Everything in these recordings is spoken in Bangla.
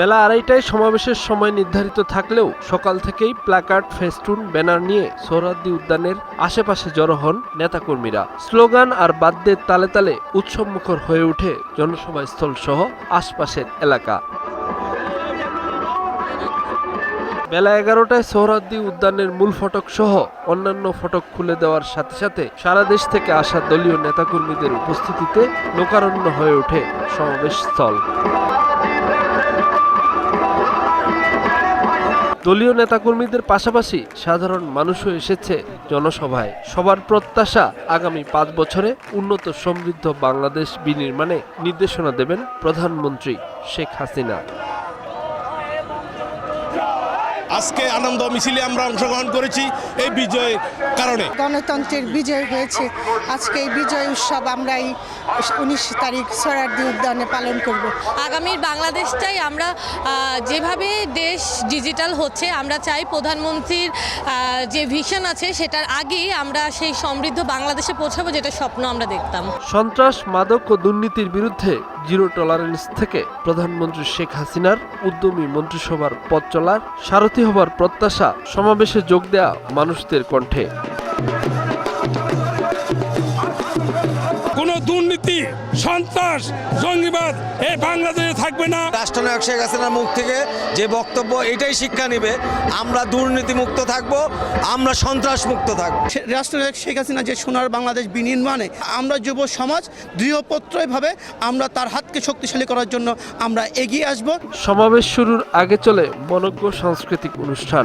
বেলা আড়াইটায় সমাবেশের সময় নির্ধারিত থাকলেও সকাল থেকেই প্ল্যাকার্ড, ফেস্টুন, ব্যানার নিয়ে সোহরাদ্দি উদ্যানের আশেপাশে জড়ো হন নেতাকর্মীরা। স্লোগান আর বাদ্যের তালে তালে উৎসবমুখর হয়ে ওঠে জনসভাস্থল সহ আশপাশের এলাকা। বেলা এগারোটায় সোহরাদ্দি উদ্যানের মূল ফটক সহ অন্যান্য ফটক খুলে দেওয়ার সাথে সাথে সারা দেশ থেকে আসা দলীয় নেতাকর্মীদের উপস্থিতিতে লোকারণ্য হয়ে ওঠে সমাবেশ স্থল দলীয় নেতাকর্মীদের পাশাপাশি সাধারণ মানুষও এসেছে জনসভায়। সবার প্রত্যাশা আগামী পাঁচ বছরে উন্নত সমৃদ্ধ বাংলাদেশ বিনির্মাণে নির্দেশনা দেবেন প্রধানমন্ত্রী শেখ হাসিনা। আজকে আনন্দ মিছিলে আমরা অংশগ্রহণ করেছি এই বিজয়ের কারণে। গণতন্ত্রের বিজয় হয়েছে। আজকে এই বিজয় উৎসব আমরা এই উনিশ তারিখ সরার্দি উদ্যানে পালন করব। আগামীর বাংলাদেশটাই আমরা যেভাবে দেশ ডিজিটাল হচ্ছে আমরা চাই প্রধানমন্ত্রীর যে ভিশন আছে সেটার আগেই আমরা সেই সমৃদ্ধ বাংলাদেশে পৌঁছাবো যেটা স্বপ্ন আমরা দেখতাম। সন্ত্রাস মাদক ও দুর্নীতির বিরুদ্ধে জিরো টলারেন্স থেকে প্রধানমন্ত্রী শেখ হাসিনার উদ্যমী মন্ত্রিসভার পথ চলার সারথী হবার প্রত্যাশা সমাবেশে যোগ দেয়া মানুষদের কণ্ঠে। দুর্নীতি সন্ত্রাস জঙ্গিবাদ এই বাংলাদেশে থাকবে না। রাষ্ট্রনায়ক শেখ হাসিনার মুখ থেকে যে বক্তব্য এটাই শিক্ষা নেবে আমরা দুর্নীতি মুক্ত থাকব আমরা সন্ত্রাস মুক্ত থাকব রাষ্ট্রনায়ক শেখ হাসিনা যে সোনার বাংলাদেশ বিনির্মাণে আমরা যুব সমাজ দৃঢ়পত্রভাবে আমরা তার হাতকে শক্তিশালী করার জন্য আমরা এগিয়ে আসব। সমাবেশ শুরুর আগে চলে মনজ্ঞ সাংস্কৃতিক অনুষ্ঠান।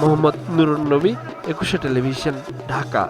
মোহাম্মদ নুরুন নবী একুশে টেলিভিশন ঢাকা।